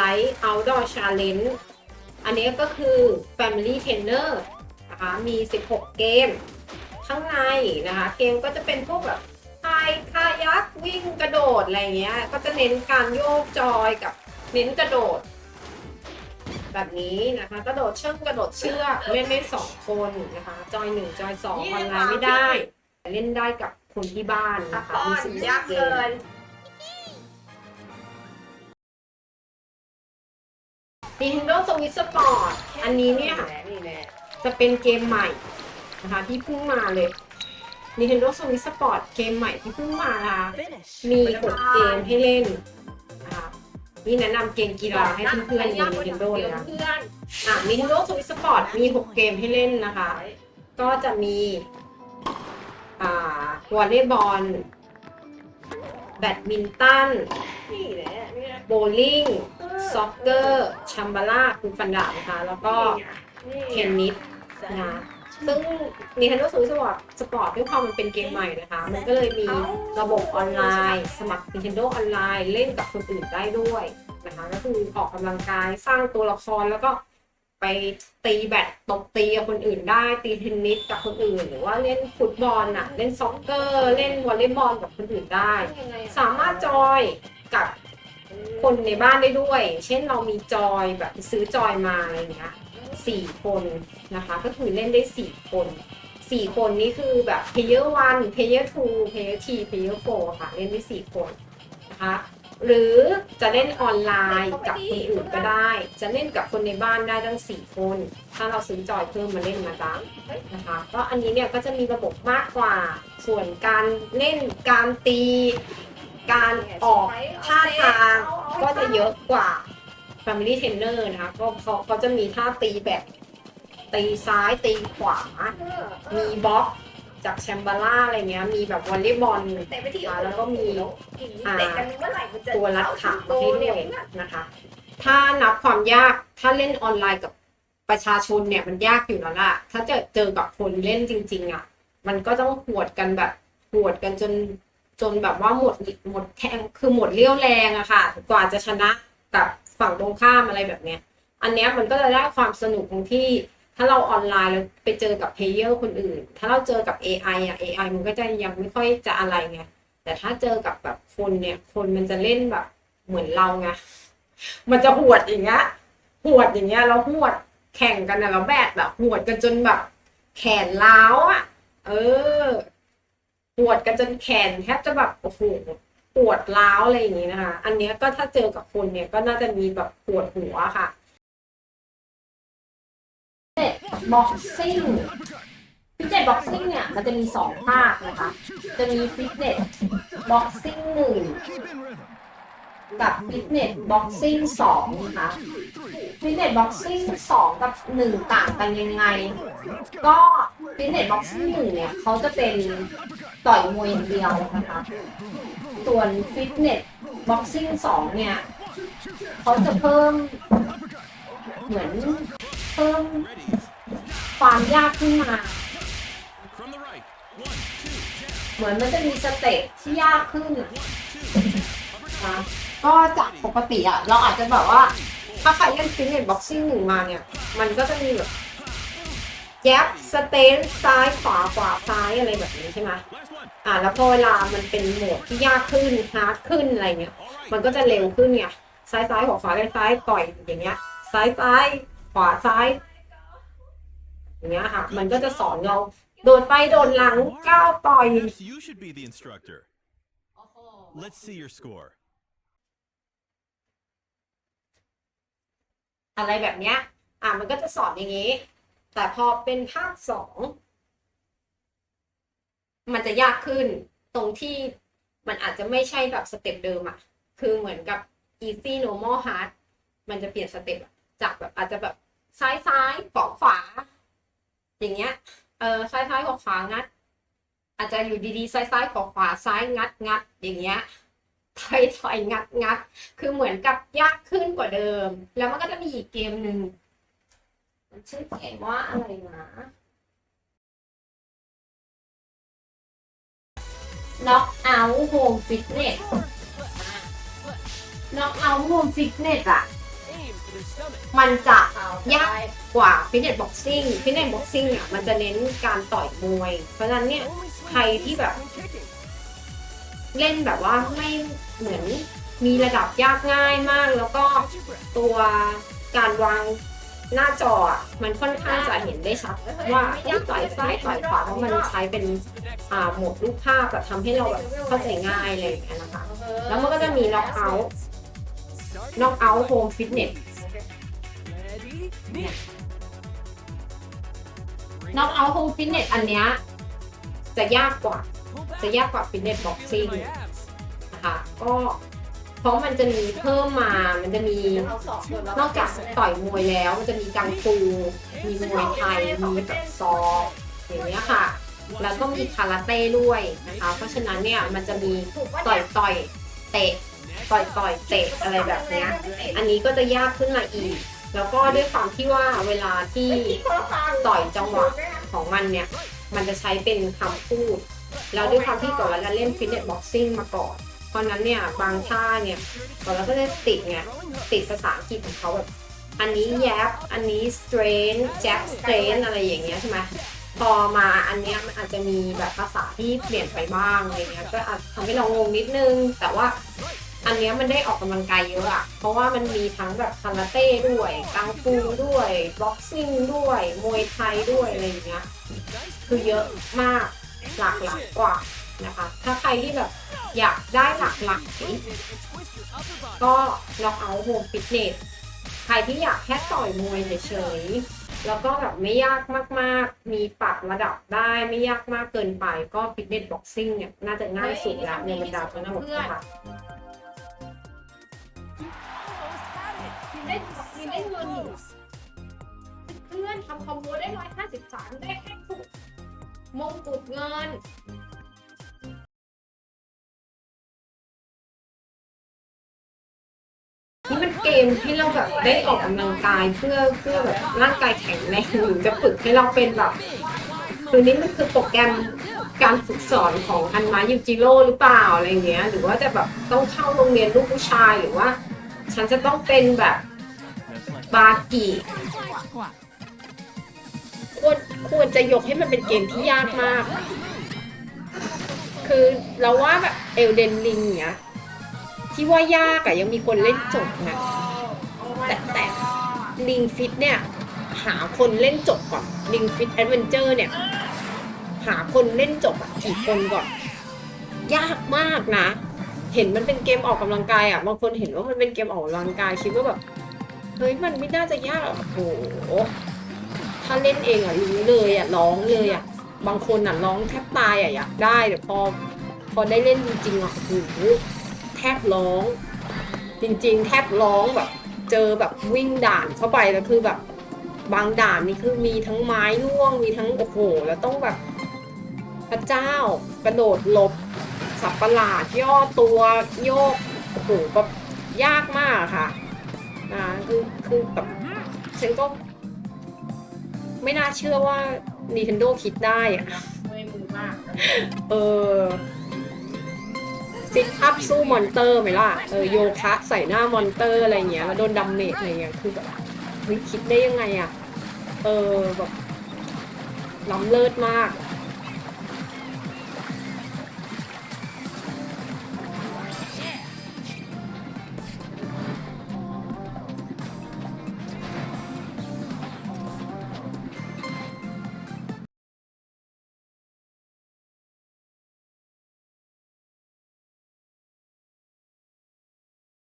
Light Outdoor Challenge อันนี้ก็คือ Family Trainer นะคะมี 16 เกม ข้างในนะคะ เกมก็จะเป็นพวกแบบพายคายักวิ่งกระโดด อะไรเงี้ย ก็จะเน้นการโยกจอยกับเน้นกระโดด แบบนี้นะคะ กระโดดเชือกกระโดดเชือกเล่นได้สองคนนะคะ จอยหนึ่งจอยสองออนไลน์ไม่ได้ เล่นได้กับคนที่บ้านนะคะป้อมีนสิบยากเกเกิม Nintendo Switch Sport อันนี้เนี่ยนี่แหละจะเป็นเกมใหม่นะคะที่เพิ่งมาเลย Nintendo Switch Sport เกมใหม่ที่เพิ่งมานะคะมีหกเกมให้เล่นนี่แนะนำเกมกีฬาให้เพื่อนๆใน Nintendo เลยนะอะ Nintendo Switch Sport มี 6 เกมให้เล่นนะคะ ก็จะมี อ่าวอลเลย์บอล แบดมินตันนี่แหละนี่แหละโบว์ลิ่งซ็อกเกอร์ชัมบาร่าคือฟันดาบนะคะแล้วก็นี่เทนนิสนะซึ่ง Nintendo Switch Sport Sport ด้วยความมันเป็นเกมใหม่นะคะ มันก็เลยมีระบบออนไลน์ สมัคร Nintendo ออนไลน์เล่นกับคนอื่นได้ด้วยนะคะก็คือออกกำลังกายสร้างตัวละครแล้วก็ ไปตีแบดตบตีกับคนอื่นได้ ตีเทนนิสกับคนอื่น หรือว่าเล่นฟุตบอลน่ะเล่นซ็อกเกอร์เล่นวอลเลย์บอลกับคนอื่นได้ สามารถจอยกับคนในบ้านได้ด้วย เช่นเรามีจอยแบบซื้อจอยมาอะไรเงี้ยสี่คนนะคะ ก็คือเล่นได้สี่คนสี่คนนี้คือแบบ player one player two player three player four ค่ะ เล่นได้สี่คนนะคะ หรือจะเล่นออนไลน์กับคนอื่นก็ได้ จะเล่นกับคนในบ้านได้ทั้งสี่คน ถ้าเราซื้อจอยเพิ่มมาเล่นนะจ๊ะนะคะก็อันนี้เนี่ยก็จะมีระบบมากกว่า ส่วนการเล่นการตี การออกท่าทางก็จะเยอะกว่า Family Trainer นะคะก็เขาเขาจะมีท่าตีแบบตีซ้ายตีขวา มีบล็อก จากแชมบาร่าอะไรเงี้ยมีแบบวอลเลย์บอลเตะไปที่อ่าแล้วก็มีเตะกันเมื่อไหร่มันจะตัวรัดขาโตให้เนี่เล่ยนนะคะ ถ้านับความยากถ้าเล่นออนไลน์กับประชาชนเนี่ยมันยากอยู่แล้วล่ะ ถ้าเจอเจอกับคนเล่นจริง ๆ อะ มันก็ต้องหวดกันแบบหวดกันจนจนแบบว่าหมดหมดแทงคือหมดเรี่ยวแรงอะค่ะ กว่าจะชนะกับฝั่งตรงข้ามอะไรแบบเนี้ย อันเนี้ยมันก็จะได้ความสนุกตรงที่ ถ้าเราออนไลน์แล้วไปเจอกับเพลเยอร์คนอื่น ถ้าเราเจอกับ AI อะ AI มันก็จะยังไม่ค่อยจะอะไรไง แต่ถ้าเจอกับแบบคนเนี่ย คนมันจะเล่นแบบเหมือนเราไง มันจะหวดอย่างเงี้ย หวดอย่างเงี้ยแล้วหวดแข่งกันนะแล้วแบดแบบหวดกันจนแบบ แขนล้าวอะ เออปวดกันจนแขนแทบจะแบบโอ้โหปวดร้าวอะไรอย่างนี้นะคะ อันเนี้ยก็ถ้าเจอกับคนเนี่ยก็น่าจะมีแบบปวดหัวค่ะ บ็อกซิ่งฟิตเนสบ็อกซิ่งเนี่ยมันจะมีสองภาคนะคะ จะมีฟิตเนสบ็อกซิ่งหนึ่งกับฟิตเนสบ็อกซิ่งสองนะคะฟิตเนสบ็อกซิ่งสองกับหนึ่งต่างกันยังไง ก็ฟิตเนสบ็อกซิ่งหนึ่งเนี่ยเขาจะเป็นต่อยมวยอย่างเดียวนะคะ ส่วนฟิตเนสบ็อกซิ่งสองเนี่ยเขาจะเพิ่มเหมือนเพิ่ม ความยากขึ้นมา เหมือนมันจะมีสเต็ปที่ยากขึ้นนะก็จากปกติอะเราอาจจะแบบว่า ถ้าใครเล่นฟิตเนสบ็อกซิ่งหนึ่งมาเนี่ย มันก็จะมีแบบแยบสเตนซ้ายขวาขวาซ้ายอะไรแบบนี้ใช่ไหมอ่าแล้วพอเวลามันเป็นโหมดที่ยากขึ้นฮาร์ดขึ้นอะไรเงี้ยมันก็จะเร็วขึ้นไงซ้ายซ้ายขวาขวาซ้ายซ้ายต่อยอย่างเงี้ย ซ้ายซ้ายขวาซ้าย อย่างเงี้ยค่ะ มันก็จะสอนเราโดนไปโดนหลังก้าวต่อย Perhaps you should be the instructor. Let's see your score. อะไรแบบเนี้ย อะมันก็จะสอนอย่างนี้ แต่พอเป็นภาคสองมันจะยากขึ้นตรงที่มันอาจจะไม่ใช่แบบสเต็ปเดิมอะคือเหมือนกับ easy normal hard มันจะเปลี่ยนสเต็ปอะจากแบบอาจจะแบบซ้ายซ้ายขวาขวา อย่างเงี้ย เออซ้ายซ้ายขวาขวางัด อาจจะอยู่ดีๆ ซ้ายซ้ายขวาขวาซ้ายงัดงัด อย่างเงี้ยถอยถอยงัดงัด คือเหมือนกับยากขึ้นกว่าเดิม แล้วมันก็จะมีอีกเกมหนึ่งมันชื่อเกมว่าอะไรนะ Knock out Home Fitness Knock out Home Fitness อะมันจะ เอายากกว่าฟิตเนสบ็อกซิ่งฟิตเนสบ็อกซิ่งอะมันจะเน้นการต่อยมวย เพราะฉะนั้นเนี่ยใครที่แบบ เล่นแบบว่าไม่เหมือนมีระดับยากง่ายมาก แล้วก็ตัวการวางหน้าจอมันค่อนข้างจะเห็นได้ชัดว่าต่อยซ้ายต่อยขวาเพราะมันใช้เป็นโหมดรูปภาพแบบทำให้เราแบบเข้าใจง่ายอะไรอย่างเงี้ยนะคะ แล้วมันก็จะมี knock out knock out home fitness knock out home fitness อันเนี้ยจะยากกว่า จะยากกว่า fitness boxing นะคะก็เพราะมันจะมีเพิ่มมา มันจะมีนอกจากต่อยมวยแล้ว มันจะมีกังฟูมีมวยไทย มีแบบซออย่างเงี้ยค่ะ แล้วก็มีคาราเต้ด้วยนะคะ เพราะฉะนั้นเนี่ยมันจะมีต่อยต่อยเตะ ต่อยต่อยเตะอะไรแบบเนี้ย อันนี้ก็จะยากขึ้นมาอีก แล้วก็ด้วยความที่ว่าเวลาที่ต่อยจังหวะของมันเนี่ย มันจะใช้เป็นคำพูด แล้วด้วยความที่ก่อนเราเล่นฟิตเนสบ็อกซิ่งมาก่อน เพราะนั้นเนี่ยบางท่าเนี่ยก่อนเราก็จะติดไงติดภาษาอังกฤษของเขาแบบอันนี้แยบอันนี้ strain แจ็บ strain อะไรอย่างเงี้ยใช่ไหมพอมาอันเนี้ยมันอาจจะมีแบบภาษาที่เปลี่ยนไปบ้างอะไรเงี้ยก็อาจทำให้เรางงนิดนึง แต่ว่า อันเนี้ยมันได้ออกกำลังกายเยอะอะเพราะว่ามันมีทั้งแบบคาราเต้ด้วยกังฟูด้วยบ็อกซิ่งด้วยมวยไทยด้วยอะไรอย่างเงี้ยคือเยอะมากหลากหลายกว่านะคะ ถ้าใครที่แบบอยากได้หลากหลายก็ knock out home fitness ใครที่อยากแค่ต่อยมวยเฉยๆแล้วก็แบบไม่ยากมากๆ มีปรับระดับได้ไม่ยากมากเกินไปก็ fitness boxing เนี่ยน่าจะง่ายสุดแล้วในบรรดาทั้งหมดนะคะ อนทำคอมโบได้ร้อยห้าสิบสามได้แค่ทุกมงกุฎเงินนี่มันเกมที่เราแบบได้ออกกำลังกายเพื่อเพื่อแบบร่างกายแข็งแรงหรือจะฝึกให้เราเป็นแบบคือนี่มันคือโปรแกรมการฝึกสอนของอันมายูจิโร่หรือเปล่าอะไรเงี้ย หรือว่าจะแบบต้องเข้าโรงเรียนลูกผู้ชายหรือว่า ฉันจะต้องเป็นแบบบากิ ควรควรจะยกให้มันเป็นเกมที่ยากมาก คือเราว่าแบบเอลเดนลิงเนี้ยที่ว่ายากอะยังมีคนเล่นจบนะแต่แต่ลิงฟิตเนี่ยหาคนเล่นจบก่อนลิงฟิตแอดเวนเจอร์เนี่ย หาคนเล่นจบอะกี่คนก่อน ยากมากนะ เห็นมันเป็นเกมออกกำลังกายอะบางคนเห็นว่ามันเป็นเกมออกกำลังกายคิดว่าแบบเฮ้ยมันไม่น่าจะยากหรอกโอ้ ถ้าเล่นเองอะรู้เลยอะร้องเลยอะ บางคนอะร้องแทบตายอะอยากได้แต่พอพอได้เล่นจริงๆอะโอ้โหแทบร้อง จริง ๆ แทบร้องแบบ เจอแบบวิ่งด่านเข้าไปแล้วคือแบบ บางด่านนี่คือมีทั้งไม้ร่วงมีทั้งโอ้โหแล้วต้องแบบ พระเจ้ากระโดดหลบสับประหลาดย่อตัวโยกโอ้โหแบบยากมากค่ะอ่าคือคือแบบฉันก็ ไม่น่าเชื่อว่า Nintendo คิดได้อะเมื่อยมือมากเออซิทอัพสู้มอนเตอร์ไหมล่ะ เออโยคะใส่หน้ามอนเตอร์อะไรเงี้ยแล้วโดนดัมเมจอะไรเงี้ยคือแบบเฮ้ยคิดได้ยังไงอะเออแบบล้ำเลิศมาก